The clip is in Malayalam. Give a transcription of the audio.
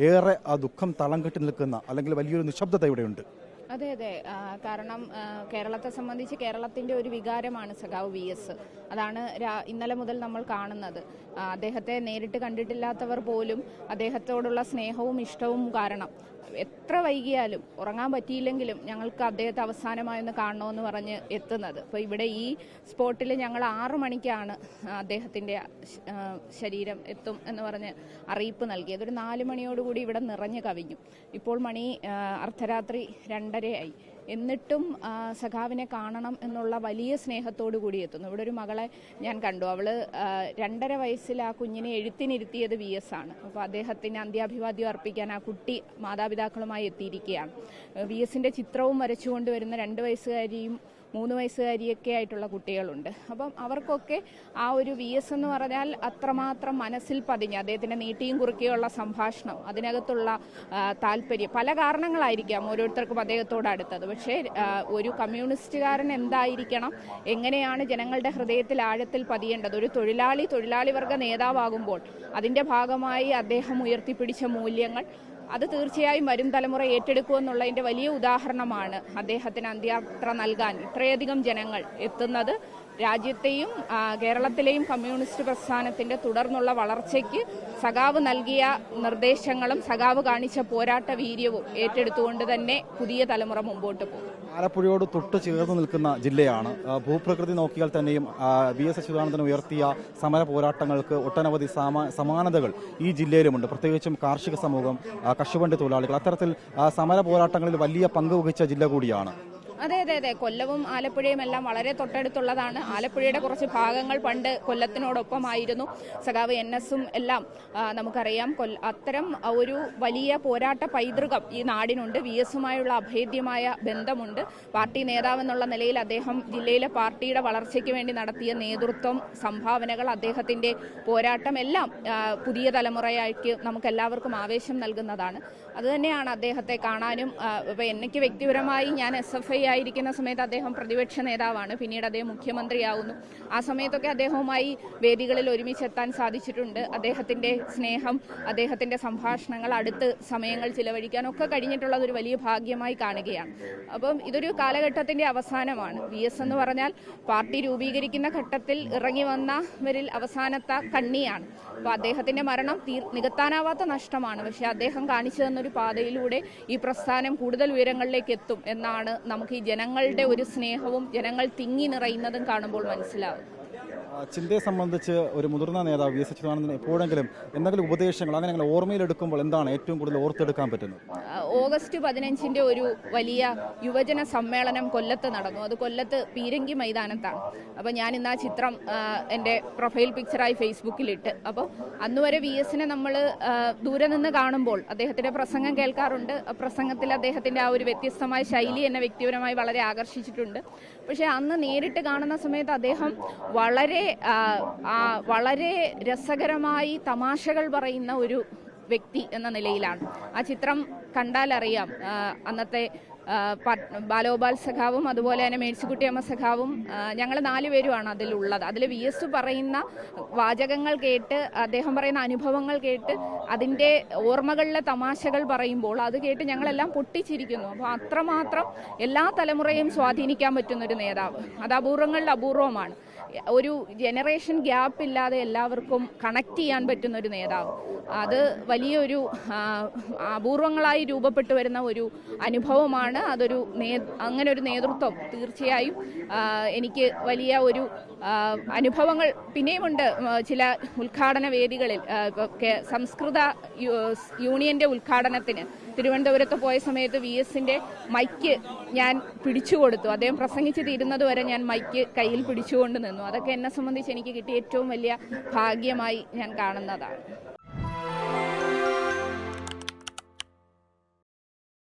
ഏറെ ആ ദുഃഖം തളം കെട്ടി നിൽക്കുന്ന അല്ലെങ്കിൽ വലിയൊരു നിശബ്ദത ഇവിടെയുണ്ട്. അതെ അതെ. കാരണം കേരളത്തെ സംബന്ധിച്ച് കേരളത്തിന്റെ ഒരു വികാരമാണ് സഖാവ് വി എസ്. അതാണ് ഇന്നലെ മുതൽ നമ്മൾ കാണുന്നത്. അദ്ദേഹത്തെ നേരിട്ട് കണ്ടിട്ടില്ലാത്തവർ പോലും അദ്ദേഹത്തോടുള്ള സ്നേഹവും ഇഷ്ടവും കാരണം. എത്ര വൈകിയാലും ഉറങ്ങാൻ പറ്റിയില്ലെങ്കിലും ഞങ്ങൾക്ക് അദ്ദേഹത്തെ അവസാനമായി അവസാനമായൊന്ന് കാണണമെന്ന് പറഞ്ഞ് എത്തുന്നത്. അപ്പോൾ ഇവിടെ ഈ സ്പോട്ടിൽ ഞങ്ങൾ ആറു മണിക്കാണ് അദ്ദേഹത്തിന്റെ ശരീരം എത്തും എന്ന് പറഞ്ഞ് അറിയിപ്പ് നൽകിയത്. ഒരു നാല് മണിയോടുകൂടി ഇവിടെ നിറഞ്ഞു കവിഞ്ഞു. ഇപ്പോൾ മണി അർദ്ധരാത്രി രണ്ടരയായി. എന്നിട്ടും സഖാവിനെ കാണണം എന്നുള്ള വലിയ സ്നേഹത്തോടു കൂടി എത്തുന്നു. ഇവിടെ ഒരു മകളെ ഞാൻ കണ്ടു. അവൾ രണ്ടര വയസ്സിൽ ആ കുഞ്ഞിനെ എഴുത്തിനിരുത്തിയത് വി എസ് ആണ്. അപ്പോൾ അദ്ദേഹത്തിന് അന്ത്യാഭിവാദ്യം അർപ്പിക്കാൻ ആ കുട്ടി മാതാപിതാക്കളുമായി എത്തിയിരിക്കുകയാണ്. വി എസിന്റെ ചിത്രവും വരച്ചുകൊണ്ട് വരുന്ന രണ്ട് വയസ്സുകാരിയും മൂന്ന് വയസ്സുകാരിയൊക്കെ ആയിട്ടുള്ള കുട്ടികളുണ്ട്. അപ്പം അവർക്കൊക്കെ ആ ഒരു വി എസ് എന്ന് പറഞ്ഞാൽ അത്രമാത്രം മനസ്സിൽ പതിഞ്ഞ് അദ്ദേഹത്തിന്റെ നീട്ടിയും കുറുക്കിയുള്ള സംഭാഷണം അതിനകത്തുള്ള താല്പര്യം പല കാരണങ്ങളായിരിക്കാം ഓരോരുത്തർക്കും അദ്ദേഹത്തോട് അടുത്തത്. പക്ഷേ ഒരു കമ്മ്യൂണിസ്റ്റുകാരൻ എന്തായിരിക്കണം? എങ്ങനെയാണ് ജനങ്ങളുടെ ഹൃദയത്തിൽ ആഴത്തിൽ പതിയേണ്ടത്? ഒരു തൊഴിലാളി തൊഴിലാളി വർഗ നേതാവാകുമ്പോൾ അതിന്റെ ഭാഗമായി അദ്ദേഹം ഉയർത്തിപ്പിടിച്ച മൂല്യങ്ങൾ അത് തീർച്ചയായും വരും തലമുറ ഏറ്റെടുക്കുമെന്നുള്ളതിന്റെ വലിയ ഉദാഹരണമാണ് അദ്ദേഹത്തിന് അന്ത്യയാത്ര നൽകാൻ ഇത്രയധികം ജനങ്ങൾ എത്തുന്നത്. രാജ്യത്തെയും കേരളത്തിലെയും കമ്മ്യൂണിസ്റ്റ് പ്രസ്ഥാനത്തിന്റെ തുടർന്നുള്ള വളർച്ചയ്ക്ക് സഖാവ് നൽകിയ നിർദ്ദേശങ്ങളും സഖാവ് കാണിച്ച പോരാട്ട വീര്യവും ഏറ്റെടുത്തുകൊണ്ട് തന്നെ പുതിയ തലമുറ മുമ്പോട്ട് പോകും. ആലപ്പുഴയോട് തൊട്ട് ചേർന്ന് നിൽക്കുന്ന ജില്ലയാണ്. ഭൂപ്രകൃതി നോക്കിയാൽ തന്നെയും വി എസ് അച്യുതാനന്ദൻ ഉയർത്തിയ സമര പോരാട്ടങ്ങൾക്ക് ഒട്ടനവധി സമാ- സമാനതകൾ ഈ ജില്ലയിലുമുണ്ട്. പ്രത്യേകിച്ചും കാർഷിക സമൂഹം കശുവണ്ടി തൊഴിലാളികൾ. അത്തരത്തിൽ സമര പോരാട്ടങ്ങളിൽ വലിയ പങ്ക് വഹിച്ച ജില്ല കൂടിയാണ്. അതെ അതെ അതെ. കൊല്ലവും ആലപ്പുഴയും എല്ലാം വളരെ തൊട്ടടുത്തുള്ളതാണ്. ആലപ്പുഴയുടെ കുറച്ച് ഭാഗങ്ങൾ പണ്ട് കൊല്ലത്തിനോടൊപ്പമായിരുന്നു. സഖാവ് എൻ എസും എല്ലാം നമുക്കറിയാം കൊല്ല അത്തരം ഒരു വലിയ പോരാട്ട പൈതൃകം ഈ നാടിനുണ്ട്. വി എസുമായുള്ള അഭേദ്യമായ ബന്ധമുണ്ട്. പാർട്ടി നേതാവെന്നുള്ള നിലയിൽ അദ്ദേഹം ജില്ലയിലെ പാർട്ടിയുടെ വളർച്ചയ്ക്ക് വേണ്ടി നടത്തിയ നേതൃത്വം സംഭാവനകൾ അദ്ദേഹത്തിന്റെ പോരാട്ടം എല്ലാം പുതിയ തലമുറയായിട്ട് നമുക്ക് എല്ലാവർക്കും ആവേശം നൽകുന്നതാണ്. അതുതന്നെയാണ് അദ്ദേഹത്തെ കാണാനും എനിക്ക് വ്യക്തിപരമായി ഞാൻ എസ് എഫ് ഐ ആയിരിക്കുന്ന സമയത്ത് അദ്ദേഹം പ്രതിപക്ഷ നേതാവാണ്. പിന്നീട് അദ്ദേഹം മുഖ്യമന്ത്രിയാവുന്നു. ആ സമയത്തൊക്കെ അദ്ദേഹവുമായി വേദികളിൽ ഒരുമിച്ചെത്താൻ സാധിച്ചിട്ടുണ്ട്. അദ്ദേഹത്തിന്റെ സ്നേഹം അദ്ദേഹത്തിന്റെ സംഭാഷണങ്ങൾ അടുത്ത് സമയങ്ങൾ ചിലവഴിക്കാനൊക്കെ കഴിഞ്ഞിട്ടുള്ളത് ഒരു വലിയ ഭാഗ്യമായി കാണുകയാണ്. അപ്പം ഇതൊരു കാലഘട്ടത്തിന്റെ അവസാനമാണ്. വി എസ് എന്ന് പറഞ്ഞാൽ പാർട്ടി രൂപീകരിക്കുന്ന ഘട്ടത്തിൽ ഇറങ്ങി വന്നവരിൽ അവസാനത്തെ കണ്ണിയാണ്. അപ്പോൾ അദ്ദേഹത്തിന്റെ മരണം തീർ- നികത്താനാവാത്ത നഷ്ടമാണ്. പക്ഷേ അദ്ദേഹം കാണിച്ചു തന്നൊരു പാതയിലൂടെ ഈ പ്രസ്ഥാനം കൂടുതൽ ഉയരങ്ങളിലേക്ക് എത്തും എന്നാണ് നമുക്ക് ജനങ്ങളുടെ ഒരു സ്നേഹവും ജനങ്ങൾ തിങ്ങി നിറയുന്നതും കാണുമ്പോൾ മനസ്സിലാവും. ചിന്തയെ സംബന്ധിച്ച് ഒരു മുതിർന്ന നേതാവ് വി എസ് അച്യുതാനന്ദൻ എപ്പോഴെങ്കിലും എന്തെങ്കിലും ഉപദേശങ്ങൾ അങ്ങനെ അങ്ങനെ ഓർമ്മയിലെടുക്കുമ്പോൾ എന്താണ് ഏറ്റവും കൂടുതൽ ഓർത്തെടുക്കാൻ പറ്റുന്നത്? ഓഗസ്റ്റ് പതിനഞ്ചിന്റെ ഒരു വലിയ യുവജന സമ്മേളനം കൊല്ലത്ത് നടന്നു. അത് കൊല്ലത്ത് പീരങ്കി മൈതാനത്താണ്. അപ്പോൾ ഞാൻ ഇന്ന് ആ ചിത്രം എന്റെ പ്രൊഫൈൽ പിക്ചറായി ഫേസ്ബുക്കിലിട്ട്. അപ്പോൾ അന്ന് വരെ വി എസിനെ നമ്മൾ ദൂരെ നിന്ന് കാണുമ്പോൾ അദ്ദേഹത്തിന്റെ പ്രസംഗം കേൾക്കാറുണ്ട്. പ്രസംഗത്തിൽ അദ്ദേഹത്തിന്റെ ആ ഒരു വ്യത്യസ്തമായ ശൈലി എന്നെ വ്യക്തിപരമായി വളരെ ആകർഷിച്ചിട്ടുണ്ട്. പക്ഷേ അന്ന് നേരിട്ട് കാണുന്ന സമയത്ത് അദ്ദേഹം വളരെ വളരെ രസകരമായി തമാശകൾ പറയുന്ന ഒരു വ്യക്തി എന്ന നിലയിലാണ്. ആ ചിത്രം കണ്ടാൽ അറിയാം അന്നത്തെ ബാലോപാൽ സഖാവും അതുപോലെ തന്നെ മേഴ്സിക്കുട്ടിയമ്മ സഖാവും ഞങ്ങൾ നാലുപേരുമാണ് അതിലുള്ളത്. അതിൽ വി എസ് പറയുന്ന വാചകങ്ങൾ കേട്ട് അദ്ദേഹം പറയുന്ന അനുഭവങ്ങൾ കേട്ട് അതിന്റെ ഓർമ്മകളിലെ തമാശകൾ പറയുമ്പോൾ അത് കേട്ട് ഞങ്ങളെല്ലാം പൊട്ടിച്ചിരിക്കുന്നു. അപ്പോൾ അത്രമാത്രം എല്ലാ തലമുറയും സ്വാധീനിക്കാൻ പറ്റുന്നൊരു നേതാവ്. അത് അപൂർവങ്ങളിൽ അപൂർവമാണ്. ഒരു ജനറേഷൻ ഗ്യാപ്പ് ഇല്ലാതെ എല്ലാവർക്കും കണക്ട് ചെയ്യാൻ പറ്റുന്ന ഒരു നേതാവ്. അത് വലിയൊരു ആ, അപൂർവങ്ങളായി രൂപപ്പെട്ടു വരുന്ന ഒരു അനുഭവമാണ്. അതൊരു അങ്ങനെ ഒരു നേതൃത്വം തീർച്ചയായും എനിക്ക് വലിയ ഒരു അനുഭവങ്ങൾ പിന്നെയുമുണ്ട്. ചില ഉദ്ഘാടന വേദികളിൽ സംസ്കൃത യൂണിയന്റെ ഉദ്ഘാടനത്തിന് തിരുവനന്തപുരത്ത് പോയ സമയത്ത് വി എസിന്റെ മൈക്ക് ഞാൻ പിടിച്ചു കൊടുത്തു. അദ്ദേഹം പ്രസംഗിച്ച് തീരുന്നത് വരെ ഞാൻ മൈക്ക് കയ്യിൽ പിടിച്ചുകൊണ്ട് നിന്നു. അതൊക്കെ എന്നെ സംബന്ധിച്ച് എനിക്ക് കിട്ടിയ ഏറ്റവും വലിയ ഭാഗ്യമായി ഞാൻ കാണുന്നതാണ്.